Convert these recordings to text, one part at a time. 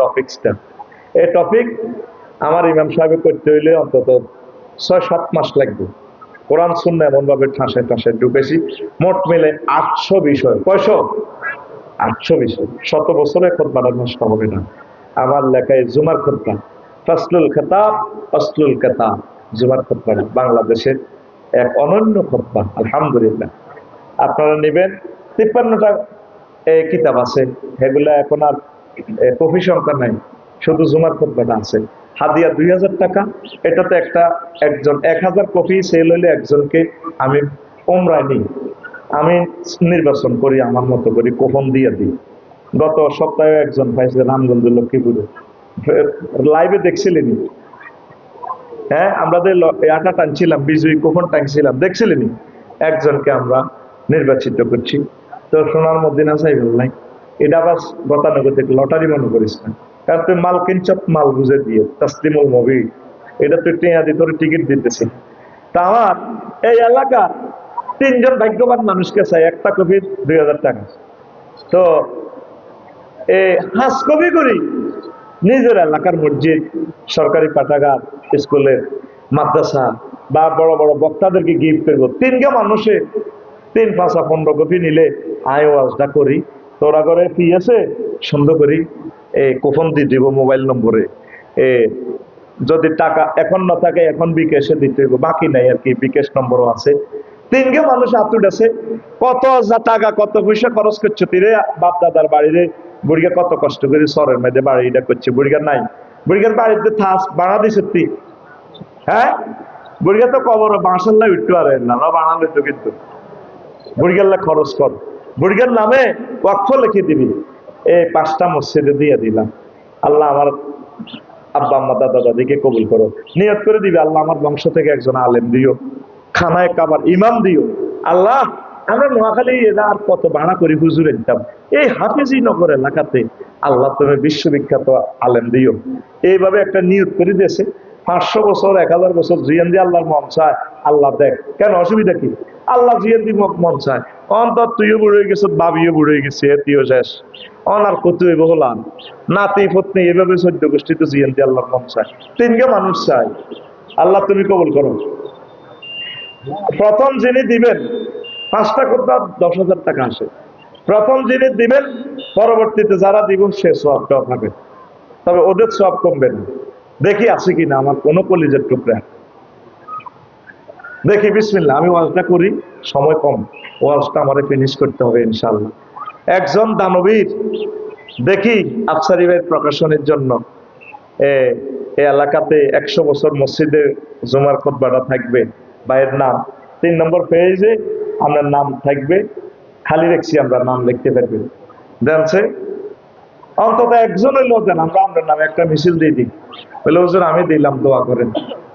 টপিক্সটা। এই টপিক আমার ইমাম সাহেব করতে হইলে অন্তত ছয় সাত মাস লাগবে। কোরআন শূন্য এমন ভাবে ঠাসে ঠাসে ঢুকেছি, মোট মিলে আটশো বিষয়। কয়শো? আটশো বিষয়। শত বছরে খোদ্া নষ্ট হবে না। আমার লেখায় জুমার খোদ্া ফসলুল খেতাব ফসলুল খেতাব। জুমার খোদ্া বাংলাদেশের এক অনন্য খোদ্া আলহামদুলিল্লাহ। আপনারা নেবেন। তিপ্পান্নটা এই কিতাব আছে। সেগুলা এখন আর কফি সংখ্যা নাই, শুধু জুমার খোদ্াটা আছে। হাদিয়া দুই হাজার টাকা, এটাতে একটা একজন, এক হাজার কপি সেল হইলে একজনকে আমি ওমরায় নিই। আমি নির্বাচন করি, আমার মতো করি, কোপন দিয়ে দিই। গত সপ্তাহে একজন পাইছে রামগঞ্জ লক্ষ্মীপুরে। লাইভে দেখছিলেন হ্যাঁ আমরা আটা টানছিলাম, বিজয়ী কোপন টানছিলাম দেখছিলেন একজনকে আমরা নির্বাচিত করছি। তো সোনার মধ্যে না চাই নাই। এটা আবার গতানুগত লটারি মনে করিস না। কারণ তুই মাল কিনচপ মাল বুঝে দিয়ে, তাসলিমুল মবি এটা তুই টিয়া দিয়ে তোর টিকিট দিতেছি। তা আমার এই এলাকা তিনজন ভাগ্যবান মানুষকে চাই, একটা কপি দুই হাজার টাকা। তো এ হাস কবি করি, নিজের এলাকার মসজিদ, সরকারি পাঠাগার, স্কুলের মাদ্রাসা বা বড় বড় বক্তাদেরকে গিফট করব। তিনকে মানুষে তিন, পাঁচা, পনেরো কপি নিলে আয় ওয়াজটা করি। তোরা করে কি আছে? সুন্দর করি, এ কুপন দিয়ে দিব মোবাইল নম্বরে। এ, যদি টাকা এখন না থাকে, এখন বিকাশে দিতে হইব। বাকি নাই আর কি, বিকাশ নম্বরও আছে। তিনকে মানুষ আতুট আছে কত যা টাকা, কত পয়সা খরচ করছে তিরে? বাপ দাদার বাড়িরে, বুড়িগা কত কষ্ট করে সরের মধ্যে বাড়িটা করছে। বুড়িগা নাই। বুড়িগার বাড়িতে থাস, বাড়া দিছে তুই হ্যাঁ? বুড়িগা তো কবর বাঁশাল্লা উঠতে পারে না না বানালে তো কিন্তু। বুড়িগাল্লা খরচ কর। বুড়িগার নামে ওয়াক্ফ লিখে দিবি। এই পাঁচটা মসজিদে দিয়ে দিলাম। আল্লাহ আমার আব্বা, আম্মা, দাদা, দাদিকে কবুল করো। নিয়ত করে দিবে, আল্লাহ আমার বংশ থেকে একজন আলেম দিও। খানায় কাবার ইমাম দিও। আল্লাহ, আমরা নোয়াখালী এরা আর কত ভাড়া করি হুজুরে দিতাম এই হাফেজি নগর এলাকাতে আল্লাহ তুমি বিশ্ববিখ্যাত আলেম দিও। এইভাবে একটা নিয়ত করে দিয়েছে। পাঁচশো বছর, এক হাজার বছর জিয়ান দিয়ে আল্লাহর মন চায়। আল্লাহ দেখ। কেন? অসুবিধা কি? আল্লাহ জিয়ান দি মন চায়। অন্তর তুইও বুড়ে গেছ বাবিও বুড়ে গেছে, এতিও শেষ। অনার কত হইব হলাম নাতি পত্নী এভাবে সদ্য গোষ্ঠী তো জিয়ান দিয়ে আল্লাহর মন চায়। তিনকে মানুষ চাই আল্লাহ, তুমি কবল করো। প্রথম যিনি দিবেন, পাঁচটা কোথা দশ হাজার টাকা আসে। প্রথম যিনি দিবেন, পরবর্তীতে যারা দিব, সে সবটাও পাবে। তবে ওদের সব কমবে না। দেখি আছে কিনা, আমার কোনো কলিজের টুকরা। দেখি বিসমিল্লা আমি ওয়াজটা করি। সময় কম। ওয়াজটা আমারে ফিনিশ করতে হবে ইনশাল্লাহ একজন দানবীর দেখি আফসারি ভাইয়ের প্রকাশনের জন্য। এ এলাকাতে একশো বছর মসজিদে জুমার খোদ্বাটা থাকবে। ভাইয়ের নাম। তিন নম্বর পেজে আপনার নাম থাকবে। খালি রেখছি আমরা, নাম লিখতে পারবে। জানছে অন্তত একজন হইলেও দেন, আমরা আপনার নামে একটা মিছিল দিয়ে দিই। বলে আমি দিলাম দোয়া করেন।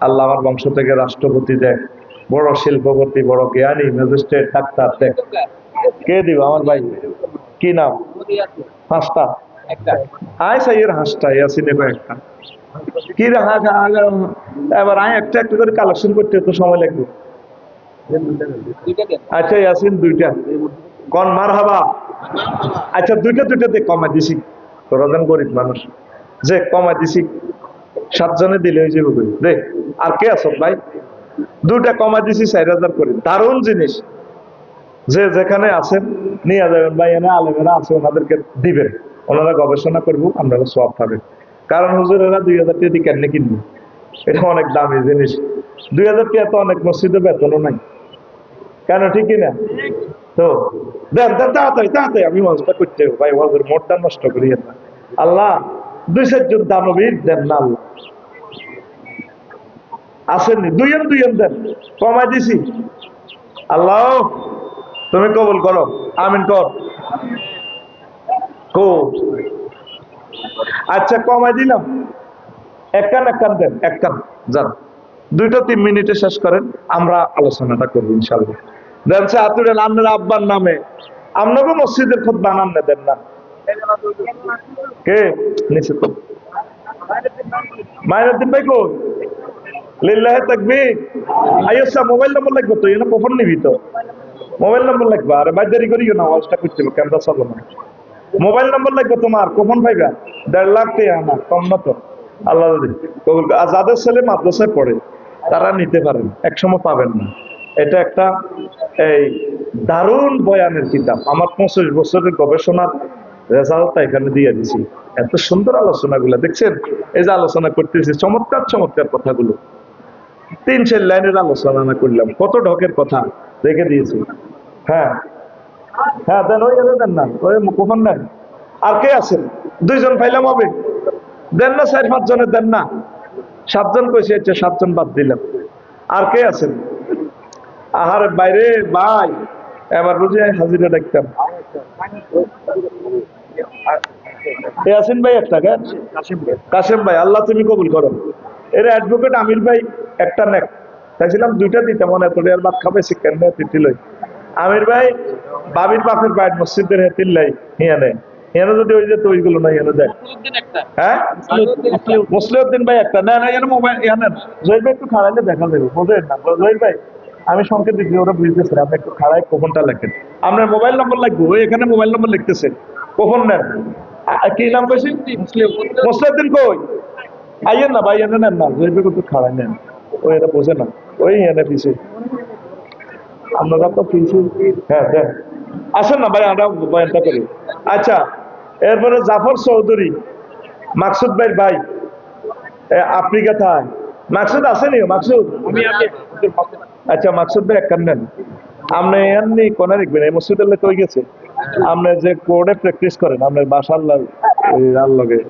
আল্লাহ আমার বংশ থেকে রাষ্ট্রপতি দেখ বড় শিল্পপতি, বড় জ্ঞানী, ম্যাজিস্ট্রেট, ডাক্তার কে দিব? আমার ভাই। কি নাম? হাঁসটা। হাঁসটা, ইয়াসিনে কয়েকটা। কি এবার আয়, একটা একটা করে কালেকশন করতে তো সময় লাগবে। আচ্ছা ইয়াসিন, দুইটা। কোন মার হাবা আচ্ছা দুইটা দুইটাতে কমাই দিছি। তোরা যেন গরিব মানুষ। যে কমাই দিছি, সাতজনে দিলে হয়ে যাবে। রে আর কে আছো ভাই? দুইটা কমাই দিছি, চার হাজার করে। দারুণ জিনিস। যে যেখানে আছেন, নিয়ে যাবেন। ভাই, এনে আলেমেরা আছে, ওনাদেরকে দিবেন ওনারা গবেষণা করব, আমরা সব পাবেন কারণ হুজুরেরা দুই হাজার টাকা কেমনে কিনবো। এটা অনেক দামি জিনিস। দুই হাজার টাকা তো অনেক মসজিদে বেতনও নাই। কেন ঠিক না তো, দেন দেন, তাড়াতাড়ি তাড়াতাড়ি। আমি ওয়াজটা করতে ভাই, ওয়াজের মোটটা নষ্ট করি না। আল্লাহ দুই চারজন দানবীর, দেন না আল্লাহ। আসেননি। দুইজন দুইজন দেন। কমাই দিছি। আল্লাহ, তুমি কবুল করো। আমিন কর। আচ্ছা কমাই দিলাম। এক কান এক কান দেন, এক কান। যান। দুইটা তিন মিনিটে শেষ করেন। আমরা আলোচনাটা করব ইনশাল্লাহ দেখছে আতুরেন আপনার আব্বার নামে। আপনাকে মসজিদের খোদ বানান না, দেন না। কে? নিচে তো মাইনুদ্দিন ভাই কই? লিল্লাহে তাকবীর। আইসা মোবাইল নম্বর লাগবে তো? এনে কখন নিবি তো? মোবাইল নম্বর লাগবে। আরে ভাই, দেরি করিও না ওয়াজটা করতে হবে ক্যামেরা চালো না। মোবাইল নম্বর লাগবে তোমার, কখন পাইবা? দেড় লাখ টাকা না, কম না তো। আল্লাহ। আর যাদের ছেলে মাদ্রাসায় পড়ে, তারা নিতে পারেন একসময় পাবেন না। এটা একটা এই দারুণ বয়ানের কিতাব। আমার পঁচিশ বছরের গবেষণার রেজাল্টটা এখানে দিয়ে দিছি। এত সুন্দর আলোচনাগুলো, দেখছেন? এই যে আলোচনা করতেছি, চমৎকার চমৎকার কথাগুলো। তিন চার লাইনের আলোচনা না করলাম। কত ঢকের কথা রেখে দিয়েছি। হ্যাঁ। হ্যাঁ দেন, ওই দেন না। ওই কখন নেন আর কে আছেন? দুইজন পাইলাম হবে। দেন না, চার পাঁচ জনের দেন না। সাতজন কইছে আচ্ছা সাতজন বাদ দিলাম। আর কে আছেন? আহার, বাইরে, ভাই। এবার বুঝি হাজিরা দেখতাম। এ আছেন ভাই একটা কাশেম ভাই, আল্লাহ তুমি কবুল করো। এর অ্যাডভোকেট আমির ভাই একটা নেক। চাইছিলাম দুইটা দিতে মনে করে আর বাদ খাবে শিক্ষা নেই তিটি লই। আমির ভাই বাবির বাপের বাইট মসজিদের হেতির লাই যদি ওই যে না হ্যাঁ? মুসলিউদ্দিন ভাই একটা। না না এখানে মোবাইল এখানে জহির ভাই একটু খাড়াইলে দেখা যাবে বোঝেন না? জহির ভাই আমি সংকেত দিচ্ছি ওরা বুঝতেছে না। আপনি একটু খাড়াই কখনটা লেখেন? আপনার মোবাইল নম্বর লাগবে ওই এখানে মোবাইল নম্বর লিখতেছে। কখন নেন? কি নাম কইছি মুসলিউদ্দিন কই? আইয়েন না ভাই এনে নেন না ভাই একটু খাড়াই নেন। ওই এটা বোঝে না। ওই এনে পিছিয়ে আপনারা তো হ্যাঁ আসেন না ভাই আমরা বয়ানটা করি। আচ্ছা এরপরে জাফর চৌধুরী মাকসুদ ভাই। ভাই আফ্রিকা থায় মাকসুদ আসেনি মাকসুদ? আচ্ছা মাকসুদ ভাই এক নেন। আপনি এমনি কোনে দেখবেন এই মসজিদের লোক হয়ে গেছে? আপনি যে কোর্টে প্র্যাকটিস করেন আপনার বাসার লগে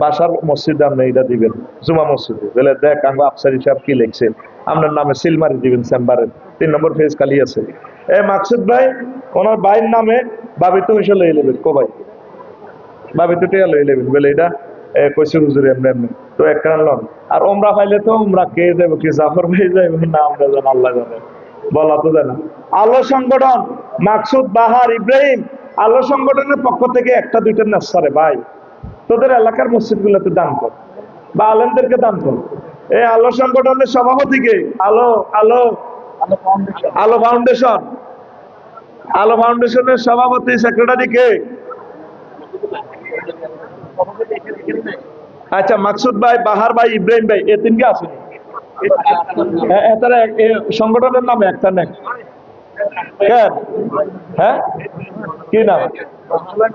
বাসার মসজিদে আপনি এটা দিবেন, জুমা মসজিদে। বলে, দেখ, আঙ্গ আফসার হিসাব কি লিখছে? আপনার নামে সিল মারি দিবেন চেম্বারে। তিন নম্বর ফেজ খালি আছে। এ মাকসুদ ভাই, ওনার ভাইয়ের নামে বাবিত হিসেবে লই নেবেন, কো ভাই? বাবিত টিয়া লই নেবেন। বলে, এটা কইছে হুজুর এমনি এমনি। তো এক কারণ লন। আর ওমরা পাইলে তো ওমরা কে যাব কি জাফর ভাই যাইব, না আমরা জান আল্লাহ জানে। বলা তো জানা আলো সংগঠন, মাকসুদ বাহার ইব্রাহিম, আলো সংগঠনের পক্ষ থেকে একটা দুইটা নেসারে ভাই। তোদের এলাকার মসজিদ গুলোতে দান কর, বা আলেমদেরকে দান কর। এই আলো সংগঠনের সভাপতিকে আলো আলো আলো ফাউন্ডেশন। আলো ফাউন্ডেশনের সভাপতি, সেক্রেটারি কে? আচ্ছা মাকসুদ ভাই, বাহার ভাই, ইব্রাহিম ভাই, এ তিনকে আসেনি। সংগঠনের নাম একটা নেই কেন? হ্যাঁ? কি নাম?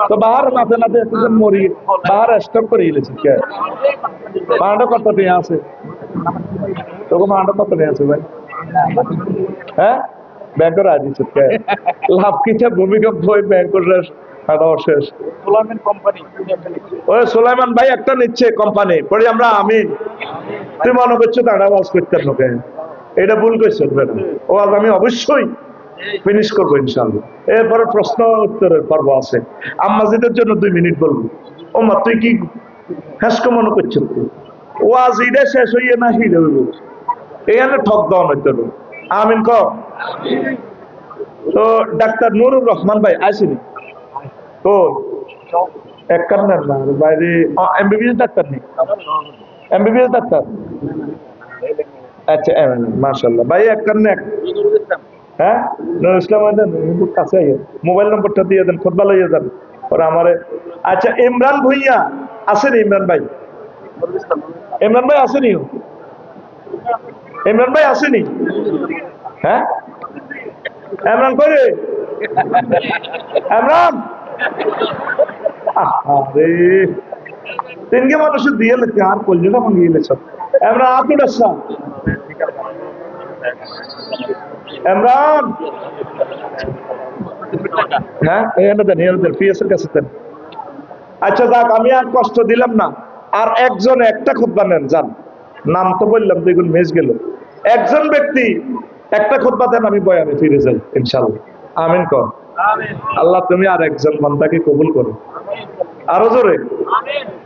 তো বাহার নাতে একজন মরি বাহার করে গেলেছে কে? কত নিয়ে আছে? তোকে কত নিয়ে আছে ভাই? হ্যাঁ? কে? লাভ কিছে ভূমিকা বই ব্যাংকের খাওয়া শেষ ওই সুলাইমান ভাই একটা নিচ্ছে কোম্পানি পরে আমরা আমি। তুই মনে করছ তারা আওয়াজ করতে লোকে এটা ভুল করছ ও আজ আমি অবশ্যই ফিনিশ করব ইনশাল্লাহ এরপরে প্রশ্ন উত্তরের পর্ব আছে। আম্মাজিদের জন্য দুই মিনিট বলব। ও মা তুই কি হ্যাসকো মনে করছ আজ এটা শেষ হইয়ে না হিরে হইব? এখানে ঠক দেওয়া হইতে হবে। আমিন ক? তো ডাক্তার নুরুর রহমান ভাই আসেনি তো এক কান্নার না, বাইরে এমবিবিএস ডাক্তার নেই এমবিবিএস ডাক্তার? আচ্ছা মার্শাল্লাহ ভাই, এক এক হ্যাঁ? ইসলাম কিন্তু কাছে আইয়েন। মোবাইল নম্বরটা দিয়ে দেন খোদবা লইয়া যান। ওরা আমারে আচ্ছা ইমরান ভুইয়া, আসেনি ইমরান ভাই। ইমরান ভাই, আসেনি? ইমরান ভাই, আসেনি? হ্যাঁ? ইমরান কই রে? ইমরান? আরে তিনকে মানুষের দিয়ে লেখে, আর কলজোটা ভাঙিয়ে লেছ ইমরান আতুল আসলাম ইমরান! হ্যাঁ এখানে দেন এখানে দেন পিএস এর কাছে দেন। আচ্ছা যাক আমি আর কষ্ট দিলাম না। আর একজন একটা খুতবা নেন যান। নাম তো বললাম দেখুন মেজ গেল। একজন ব্যক্তি একটা খুতবা দেন আমি বয়ানে ফিরে যাই ইনশাল্লাহ আমিন কর। আল্লাহ তুমি আর একজন বান্দাকে কবুল করো। আরও জোরে।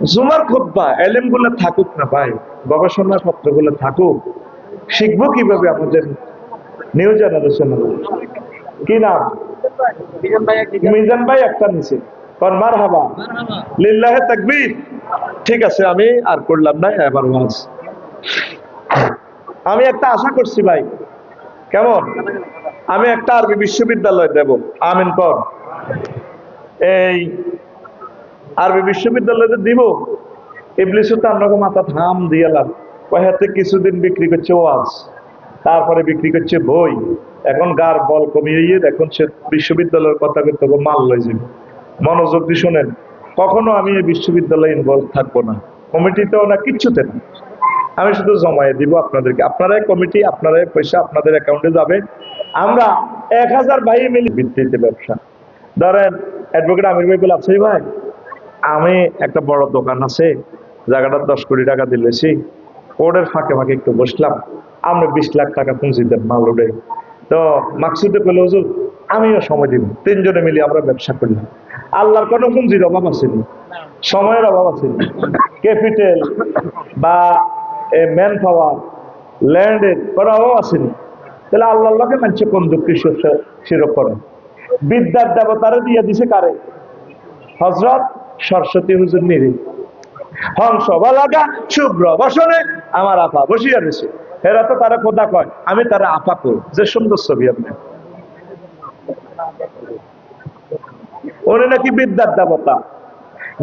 জুমার খুতবা এলেমগুলো থাকুক না ভাই গবেষণা পত্রগুলো থাকুক। শিখব কীভাবে আমাদের নিউ জেনারেশন। কি নাম? মিজান ভাই একটা নিচে কন মার হাবা লিল্লাহে তাকবীর। ঠিক আছে আমি আর করলাম না এবার ওয়াজ। আমি একটা আশা করছি ভাই। কেমন? আমি একটা আরবি বিশ্ববিদ্যালয় দেব। আমিন কর। এই আরবি বিশ্ববিদ্যালয়ে দিব ইবলিশও তার রকম মাথা থাম দিয়েলাম হাতে কিছুদিন বিক্রি করছে ওয়াজ। তারপরে বিক্রি করছে বই। এখন গার বল কমিয়ে গিয়ে এখন সে বিশ্ববিদ্যালয়ের কথা হবে মাল লই যাবে মনোযোগ দিয়ে শোনেন, কখনো আমি এই বিশ্ববিদ্যালয়ে ইনভলভ থাকব না। কমিটিতেও না, কিচ্ছুতে না। আমি শুধু জমায়ে দিব আপনাদেরকে। আপনারাই কমিটি, আপনারাই পয়সা, আপনাদের অ্যাকাউন্টে যাবে। আমরা এক হাজার ভাই মিলে ভিত্তিতে ব্যবসা। ধরেন অ্যাডভোকেট আমির ভাই বলে আছে ভাই, আমি একটা বড় দোকান আছে, জায়গাটা দশ কোটি টাকা দিলেছি কোর্টের ফাঁকে ফাঁকে একটু বসলাম। আমরা বিশ লাখ টাকা পুঁজি দেন মাল উঠে তো মাকসুদে পেলে হুজুর, আমিও সময় দিব। তিনজনে মিলে আমরা ব্যবসা করলাম। আল্লাহর কোনো পুঁজির অভাব আসেনি সময়ের অভাব আসেনি ক্যাপিটাল বা ম্যান পাওয়ার ল্যান্ডের কোনো অভাব আসেনি তাহলে আল্লাহ আল্লাহকে মানছে কোন দুঃখী শিরক করে। বিদ্যার দেবতারে দিয়ে দিছে কারে? হজরত সরস্বতী হুজুর নিরি হংস, বলাগা, শুভ্র বসনে আমার আপা বসিয়া রয়েছে। এরা তো তারা খোদা কয়, আমি তারা আপা করি যে সুন্দর ছবি আপনি। উনি নাকি বিদ্যার দেবতা।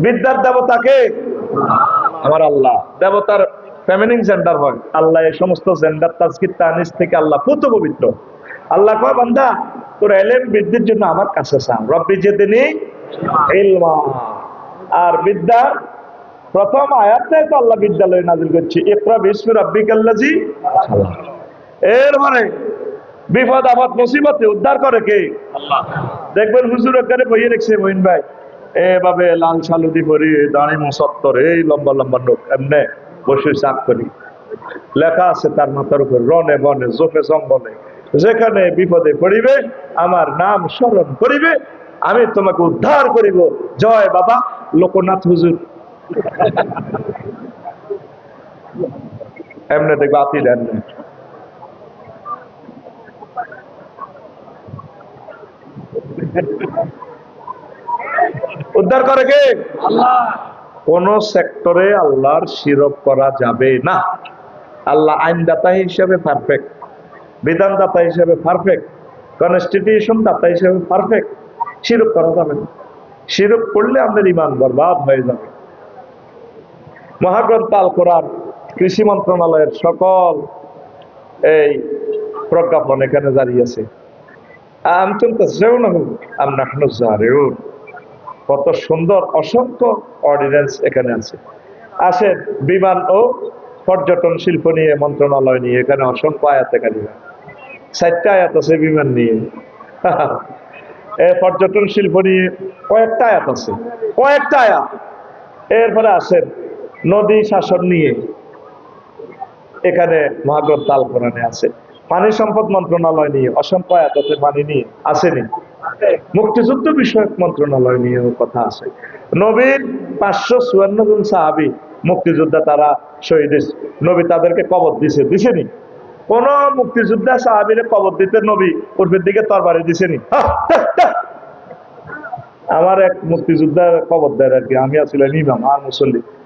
বিদ্যার দেবতাকে আমার আল্লাহ। দেবতার ফেমিনিং জেন্ডার হয়। আল্লাহ এই সমস্ত জেন্ডার তাজকির তানিস থেকে আল্লাহ পুত পবিত্র। আল্লাহ কয়, বান্দা, তোর এলেম বৃদ্ধির জন্য আমার কাছে চান। রব্বি যে ইলমা। আর বিদ্যা প্রথম আয়াতটাই তো আল্লাহ বিদ্যালয়ে নাজিল করছে, ইকরা রাব্বিকাল্লাজি এর মানে বিপদ, আপদ, মুসিবতে উদ্ধার করে কে? দেখবেন হুজুর এখানে বইয়ে রেখছে মহিন ভাই, এভাবে লাল সালুদি পরি, দাঁড়ি মুসত্তর, এই লম্বা লম্বা লোক এমনে বসে চাপ করি। লেখা আছে তার মাথার উপর, রনে বনে, জোফে জঙ্গলে। যেখানে বিপদে পড়িবে, আমার নাম স্মরণ করিবে, আমি তোমাকে উদ্ধার করিব। জয় বাবা, লোকনাথ হুজুর। এমনি দেখব আতি দেন। উদ্ধার করে কে? কোন সেক্টরে আল্লাহর শিরক করা যাবে না। আল্লাহ আইনদাতা হিসেবে পারফেক্ট বিধানদাতা হিসেবে পারফেক্ট কনস্টিটিউশন দাতা হিসেবে পারফেক্ট শিরক করা যাবে না। শিরক করলে আমাদের ইমান বরবাদ হয়ে যাবে। মহাগ্রন্থ আল কোরআন, কৃষি মন্ত্রণালয়ের সকল এই প্রজ্ঞাপন এখানে জারিউন। কত সুন্দর, অসংখ্য অর্ডিন্যান্স এখানে আছে। আসেন, বিমান ও পর্যটন শিল্প নিয়ে, মন্ত্রণালয় নিয়ে, এখানে অসংখ্য আয়াত এখানে চারটা আয়াত আছে বিমান নিয়ে। এ পর্যটন শিল্প নিয়ে কয়েকটা আয়াত আছে। কয়েকটা আয়াত। এরপরে আসেন নদী শাসন নিয়ে এখানে মহাগ্রন্থ আল কোরআনে আছে। পানি সম্পদ মন্ত্রণালয় নিয়ে, অসংখ্য আয়াত পানি নিয়ে আসেনি। মুক্তিযুদ্ধ বিষয়ক মন্ত্রণালয় নিয়েও কথা আছে। নবীর পাঁচশো চুয়ান্ন জন সাহাবি মুক্তিযোদ্ধা তারা শহীদ নবী তাদেরকে কবর দিছে, দিছেনি। কোন মুক্তিযোদ্ধা সাহাবিরে কবর দিতে নবী পূর্বের দিকে তরবারি দিছেনি। আমার এক মুক্তিযোদ্ধার কবর দেয় আর কি, আমি আসলে ইমাম আর মুসল্লি।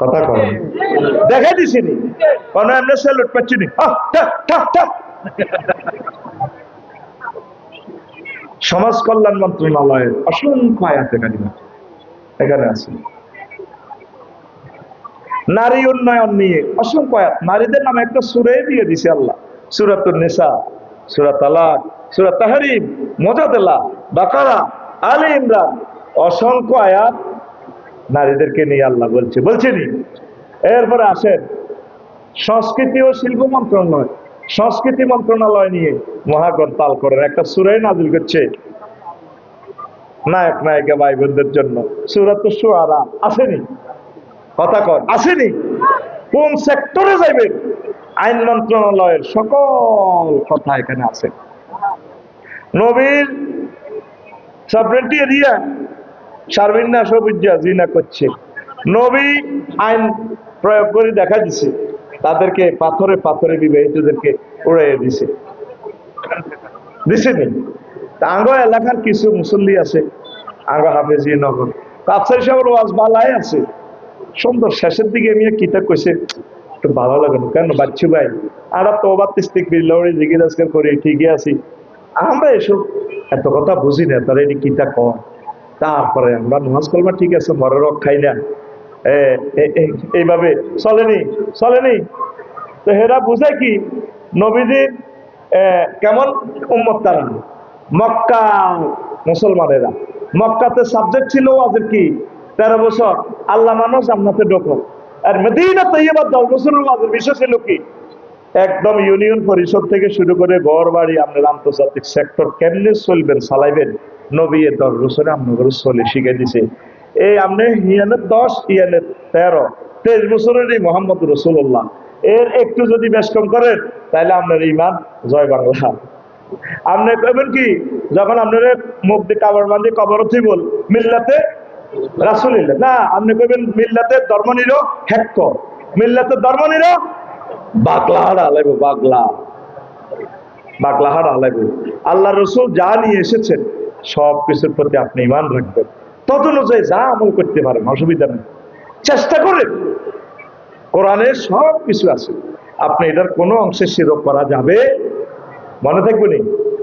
কথা কম দেখা দিছিনি কোন এমনি স্যালুট ঠা, ঠা। সমাজ কল্যাণ মন্ত্রণালয়ের অসংখ্য আয়াত এখানে এখানে আছে। নারী উন্নয়ন নিয়ে অসংখ্য আয়াত। নারীদের নামে একটা সুরে দিয়ে দিছে আল্লাহ। সুরাতুল নিসা সুরাত তালাক সুরাত তাহরিম মোজাদেলা বাকারা আলী ইমরান। অসংখ্য আয়াত নারীদেরকে নিয়ে আল্লাহ বলছে বলছেনি এরপরে আসেন, সংস্কৃতি ও শিল্প মন্ত্রণালয়, সংস্কৃতি মন্ত্রণালয় নিয়ে মহাগ্রন্থ তাল করেন। একটা সুরাই নাজিল করছে, নায়ক নায়িকা ভাই বোনদের জন্য সুরাত সুয়ারা আসেনি? কথা কর আসেনি? কোন সেক্টরে যাইবেন? আইন মন্ত্রণালয়ের সকল কথা এখানে আছে। নবীর সবরেন্টি এরিয়া সার্বিন্যা সবুজা জিনা করছে। নবী আইন প্রয়োগ করে দেখা দিছে। তাদেরকে পাথরে পাথরে বিবাহিতদেরকে উড়াইয়ে দিছে। দিছে নি তা আঙ্গ এলাকার কিছু মুসল্লি আছে, আঙ্গ হাফেজি নগর। কাপসাই সাহেবের ওয়াজ আছে। সুন্দর শেষের দিকে আমি কিতা কইছে, একটু ভালো লাগে না। কেন বাচ্চু ভাই? আর তো জিগির আজকাল করি, ঠিকই আছি। আমরা এসব এত কথা বুঝি না, তারা এটি কিতা কর তারপরে আমরা নামাজ করবা ঠিক আছে মরে রক খাই না। এইভাবে, চলেনি চলেনি। তো হেরা বুঝে কি নবীজির কেমন উম্মত তারা? মক্কা মুসলমানেরা। মক্কাতে সাবজেক্ট ছিল ওদের কি? তেরো বছর। আল্লাহ মানুষ জান্নাতে ঢোকো আর মেদিনা তৈবার দশ বছরের ওয়াজের বিষয় ছিল কি? একদম ইউনিয়ন পরিষদ থেকে শুরু করে ঘর বাড়ি আপনার আন্তর্জাতিক সেক্টর কেমনে চলবেন, চালাইবেন? নবী দশ বছরে আপনাদের চলে শিখে দিছে। এই আপনি ইয়ানের দশ ইয়ানের তেরো, তেইশ বছরের এই মোহাম্মদ রসুল্লাহ এর একটু যদি বেশ কম করেন তাহলে আপনার ইমান জয় বাংলা। আপনি কইবেন কি, যখন আপনার মুখ দিয়ে কাবার বান্ধে কবর বল, মিল্লাতে রাসুলিল্লাহ। না আপনি কইবেন মিল্লাতে ধর্ম নিল হ্যাক্ক মিল্লাতে ধর্ম নিল বাগলা হারা লাগবে, বাগলা। বাগলা হারা লাগবে। আল্লাহ রসুল যা নিয়ে এসেছেন সব কিছুর প্রতি আপনি ইমান রাখবেন। তদ অনুযায়ী যা আমল করতে পারেন, অসুবিধা নেই। চেষ্টা করেন। কোরআনে সব কিছু আছে। আপনি এটার কোনো অংশে শিরোপ করা যাবে? মনে থাকবে নি?